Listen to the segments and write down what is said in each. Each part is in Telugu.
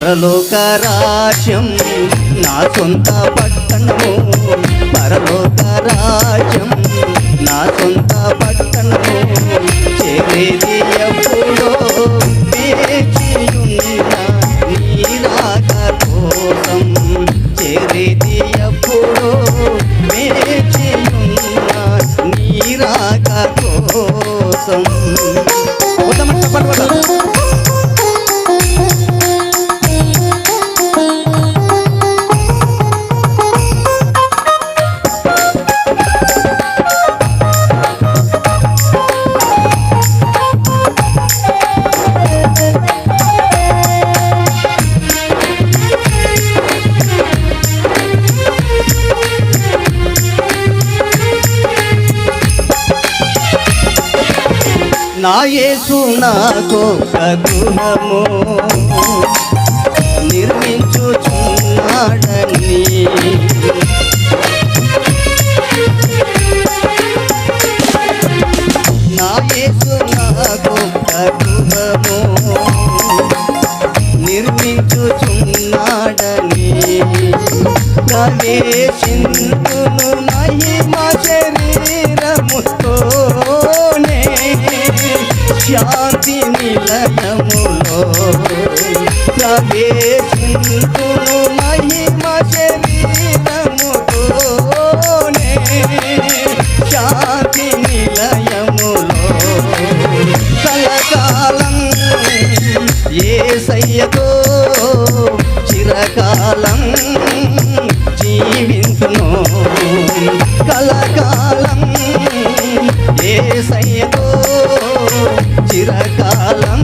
పరలోక రాజ్యం నా సొంత పట్టణము. పరలోక రాజ్యం నా యేసు నాకొక గృహము నిర్మించుచున్నాడని. నా యేసు నాకొక గృహము నిర్మించుచున్నాడని. ప్రవేశింతును మహిమ ప్రవేశింతును మహిమ శరీరముతోనే శాంతి నిలయములో కలకాలం ఏసయ్యతో చిరకాలం జీవింతును కలకాలం ఏసయ్యతో చిరకాలం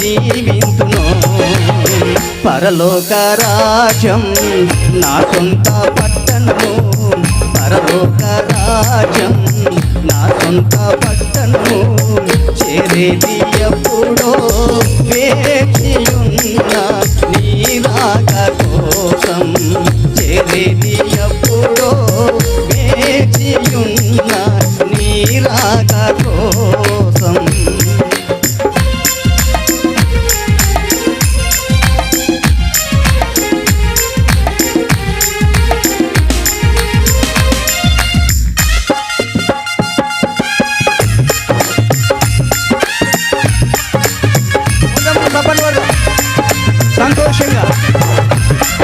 జీవింతును పరలోక రాజ్యం నా సొంత పట్టణము పరలోక రాజ్యం నా సొంత పట్టణము చేరేది ఎప్పుడో వేచియున్న సంతోషంగా.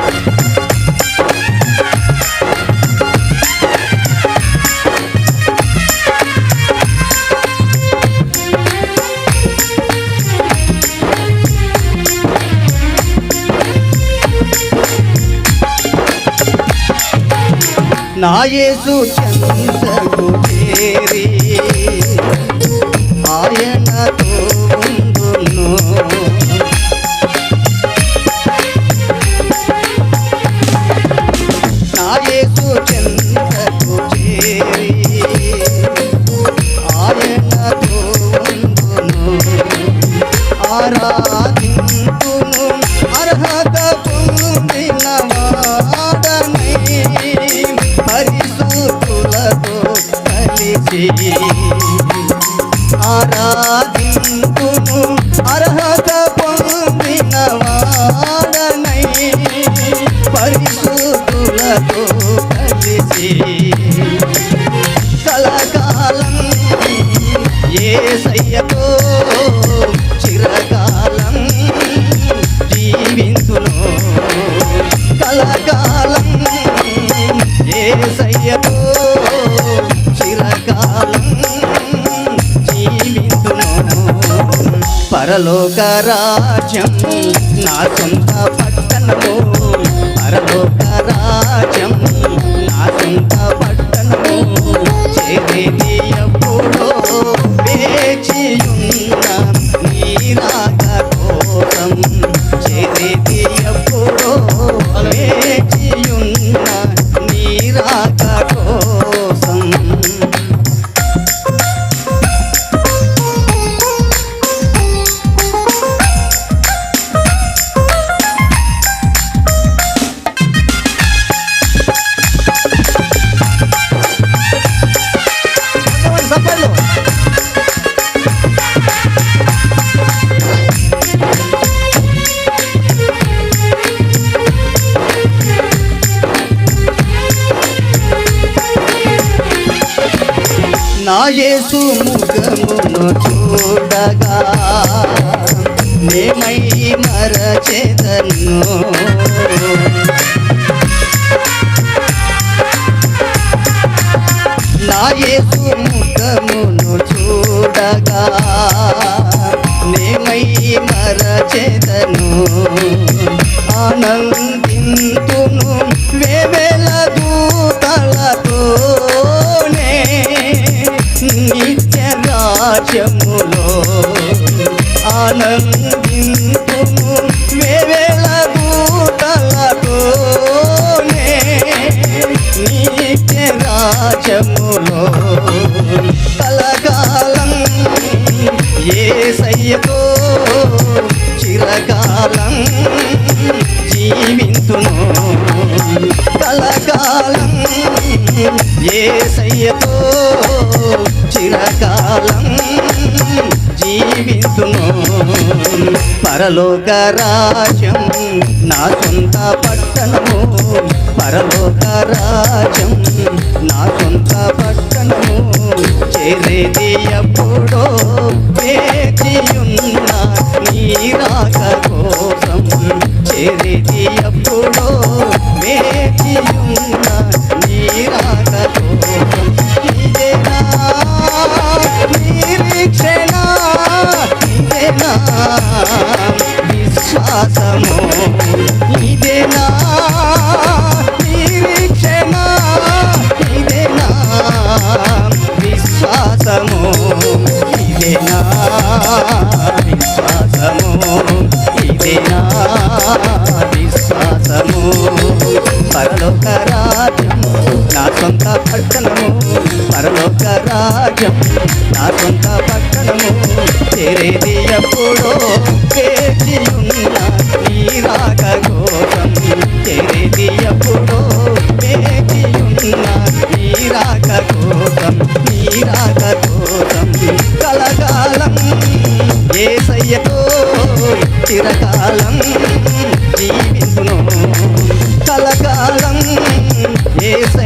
నాయసు చందకు చేరి ఆయనతో ఉందును ఏసయ్యతో చిరకాలం జీవింతును పరలోక రాజ్యం నా యేసు ముఖమును చూడగా మేమై మరచెదను. నా యేసు ముఖమును చూడగా మేమై మరచెదను. ఆనందింతును ఏ చిరకాలం జీవింతును పరలోక రాజ్యం నా సొంత పట్టణము. పరలోక రాజ్యం నా సొంత పట్టణము. చేరేది ఎప్పుడో వేచియున్నా నీ రాక కోసం. చేరేది ఎప్పుడో వేచియున్న ఇదేనా? నిరీక్షణ ఇదేనా? విశ్వాసము ఇదేనా? విశ్వాసము ఇదేనా? విశ్వాసము పరలోక రాజ్యం నా సొంత పట్టణము. పరలోక రాజ్యం నా సొంత పట్టణము. చేరేది ఎప్పుడో వేచి ఉన్న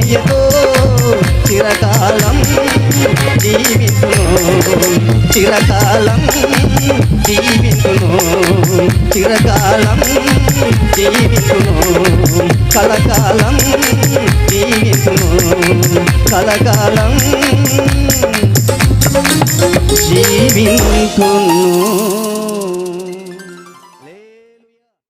ఏసయ్యతో చిరకాలం జీవితును చిరకాలం జీవితును చిరకాలం జీవితును కలకాలం జీవితును కలకాలం జీవితును.